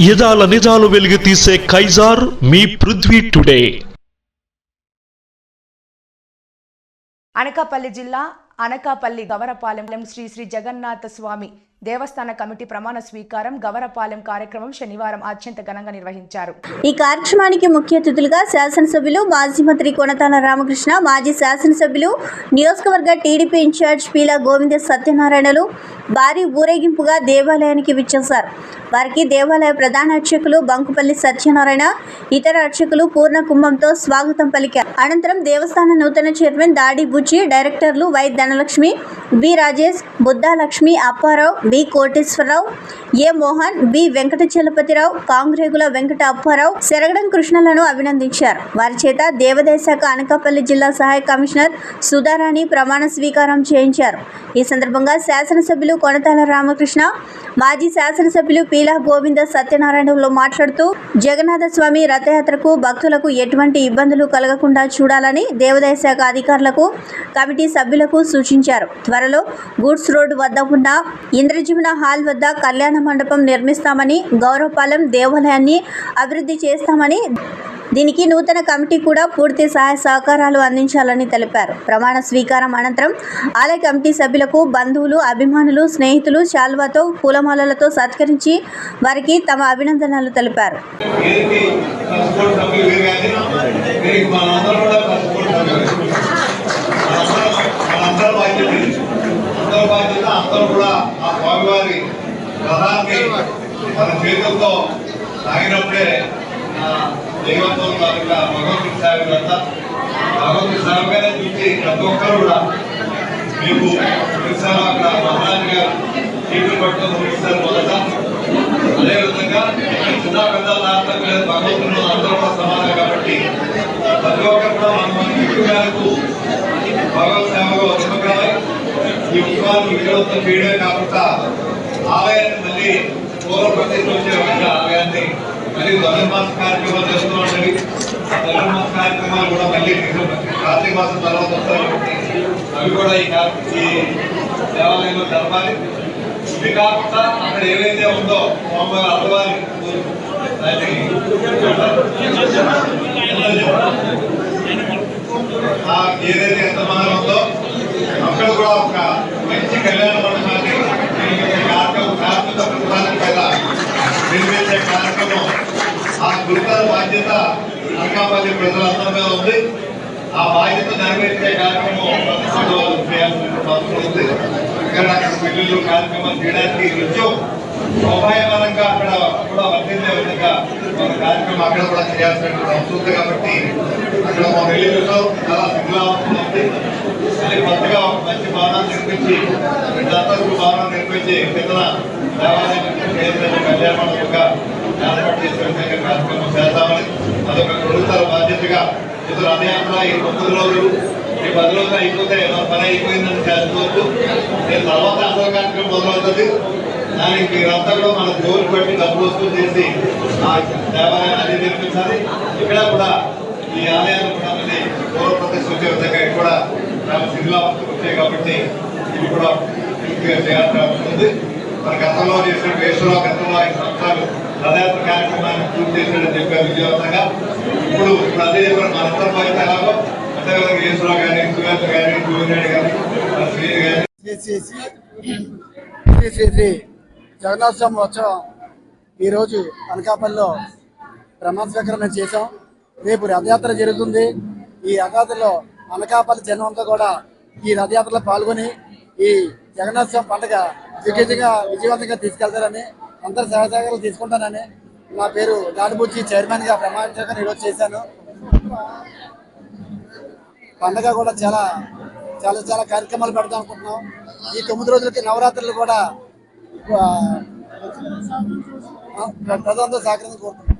యదాల నిజాలు వెలుగు తీసే కైజార్ మీ పృథ్వీ టుడే. అనకాపల్లి జిల్లా అనకాపల్లి గవరపాలెం శ్రీ శ్రీ జగన్నాథ స్వామి దేవస్థాన కమిటీ ప్రమాణ స్వీకారం గవరపాలెం కార్యక్రమం శనివారం అత్యంత ఘనంగా నిర్వహించారు. ఈ కార్యక్రమానికి ముఖ్య అతిథులుగా శాసనసభ్యులు మాజీ మంత్రి కొనతాల రామకృష్ణ మాజీ శాసనసభ్యులు నియోజకవర్గ టీడీపీ ఇన్ఛార్జ్ పీలా గోవింద సత్యనారాయణలు భారీ ఊరేగింపుగా దేవాలయానికి విచ్చేశారు. వారికి దేవాలయ ప్రధాన అర్చకులు బంకుపల్లి సత్యనారాయణ ఇతర అర్చకులు పూర్ణ కుంభంతో స్వాగతం పలికారు. అనంతరం దేవస్థాన నూతన చైర్మన్ దాడి బుచ్చి డైరెక్టర్లు Y Dhanalakshmi B Rajesh Buddhalakshmi Apparao B Koteswararao A Mohan B Venkata Chalapathirao కాంగ్రేగుల Venkata Apparao సెరగడం కృష్ణలను అభినందించారు. వారి చేత దేవాదాయ శాఖ అనకాపల్లి జిల్లా సహాయ కమిషనర్ సుధారాణి ప్రమాణ స్వీకారం చేయించారు. ఈ సందర్భంగా శాసనసభ్యులు కొనతాల రామకృష్ణ మాజీ శాసనసభ్యులు పీలా గోవింద సత్యనారాయణలో మాట్లాడుతూ జగన్నాథ స్వామి రథయాత్రకు భక్తులకు ఎటువంటి ఇబ్బందులు కలగకుండా చూడాలని దేవాదాయ శాఖ అధికారులకు కమిటీ సభ్యులకు సూచించారు. త్వరలో గూడ్స్ రోడ్డు వద్ద ఉన్న ఇంద్రజీవన హాల్ వద్ద కళ్యాణ మండపం నిర్మిస్తామని గౌరవపాలెం దేవాలయాన్ని అభివృద్ధి చేస్తామని దీనికి నూతన కమిటీ కూడా పూర్తి సహాయ సహకారాలు అందించాలని తెలిపారు. ప్రమాణ స్వీకారం అనంతరం ఆలయ కమిటీ సభ్యులకు బంధువులు అభిమానులు స్నేహితులు శాల్వాతో పూలమాలలతో సత్కరించి వారికి తమ అభినందనలు తెలిపారు. అందరూ కూడా ఆ స్వామివారి రథాన్ని మన చేతులతో తాగినప్పుడే దైవంతో కాకుండా భగవంతుడి సేవ అంతా భగవంతుడి సేవగానే చూసి ప్రతి ఒక్కరు కూడా మీకు తెలుసాను అక్కడ మహారాజు గారు చీపులు పట్టుకొని ముగిస్తారు మొదట. అదేవిధంగా చిన్న పెద్ద దాంట్లో లేదు భగవంతుడు అందరూ కూడా సమానం కాబట్టి ప్రతి ఒక్కరు కూడా మన మన విగ్రహాలకు భగవత్ సేవలో నిమగ్నమై ఈ ఉత్సవాన్ని విజయవంతం చేయడమే కాకుండా ఆలయాన్ని మళ్ళీ పూర్వ ప్రతిష్ఠ వచ్చే విధంగా ఆలయాన్ని మళ్ళీ ధనుర్మాస కార్యక్రమాలు చేస్తూ ఉండాలి ఆ ధనుర్మాస కార్యక్రమాలు కూడా మళ్ళీ కార్తీక మాసం తర్వాత వస్తాయి అవి కూడా ఈ ఈ దేవాలయంలో జరపాలి. ఇది కాకుండా అక్కడ ఏవైతే ఉందో స్వామివారి అర్థవాలి ఏదైతే ఎంత మనం ఉందో అక్కడ కూడా ఒక మంచి కళ్యాణ మండపాన్ని నిర్మించే కార్యక్రమం కార్మిక ప్రతిపాదన పైన నిర్మించే కార్యక్రమం. ఆ గురుతర బాధ్యత అనకాపల్లి ప్రజలందరి మీద ఉంది. ఆ బాధ్యత నెరవేర్చే కార్యక్రమం ప్రతిపాదన వాళ్ళు చేయాల్సిన అవసరం ఉంది ఇక్కడ అక్కడ పెళ్ళిళ్ళు కార్యక్రమాలు చేయడానికి నిత్యం ఉపాయపరంగా అక్కడ కూడా వర్తించే విధంగా మన కార్యక్రమం అక్కడ కూడా చేయాల్సినటువంటి అవసరం ఉంది కాబట్టి అక్కడ మా వెళ్ళిలో చాలా శిథిలావస్థలో ఉంది. మళ్ళీ కొత్తగా ఒక మంచి భవనాన్ని నిర్మించి దత్తకు భవనం నిర్మించి కింద దేవాలయం చేసిన కళ్యాణ మండపంగా ఏర్పాటు చేసే విధంగా కార్యక్రమం చేస్తామని అదొక గురుతర బాధ్యతగా ఇది రథయాత్ర ఈ తొమ్మిది రోజులు ఈ పది రోజులు అయిపోతే మన పని అయిపోయిందని చేసుకోవచ్చు నేను తర్వాత అసలు కార్యక్రమం మొదలవుతుంది దానికి అంతా కూడా మన జోలు బట్టి డబ్బులు వసూలు చేసి ఆ దేవాలయాన్ని నిర్మించాలి ఇక్కడ కూడా ఈ ఆలయాలు కూడా మళ్ళీ పూర్వ ప్రతిష్ఠ వచ్చే విధంగా ఇక్కడ కూడా చాలా శిథిలా వచ్చాయి కాబట్టి ఇవి కూడా పూర్తిగా చేయాల్సిన అవసరం ఉంది మన గతంలో చేసిన వేసులో గతంలో ఐదు సంవత్సరాలు రథయాత్ర కార్యక్రమాన్ని పూర్తి చేసినట్టు చెప్పారు విజయవంతంగా ఇప్పుడు ప్రతి అదే చెప్పారు అంతేవిధంగా అంతర్ బాధ్యత ఎలాగో అదేవిధంగా యేసురావు కానీ సువేంద్ర కానీ జూనియర్ కానీ శ్రీని కానీ శ్రీ శ్రీ శ్రీ జగన్నాథ స్వామి ఉత్సవం ఈరోజు అనకాపల్లిలో ప్రమాణ స్వీకరణ చేశాం. రేపు రథయాత్ర జరుగుతుంది. ఈ రథయాత్రలో అనకాపల్లి జనం కూడా ఈ రథయాత్రలో పాల్గొని ఈ జగన్నాథ స్వామి పండుగ విజయంగా విజయవంతంగా తీసుకెళ్తారని అందరు సహసహకారాలు తీసుకుంటానని నా పేరు దాడిబుచ్చి చైర్మన్గా ప్రమాణ ఈరోజు చేశాను. పండగ కూడా చాలా చాలా చాలా కార్యక్రమాలు పెడదాం అనుకుంటున్నాం. ఈ తొమ్మిది రోజులకి నవరాత్రులు కూడా ప్రజలందరూ ప్రజలంతా సహకరించి కోరుతున్నాం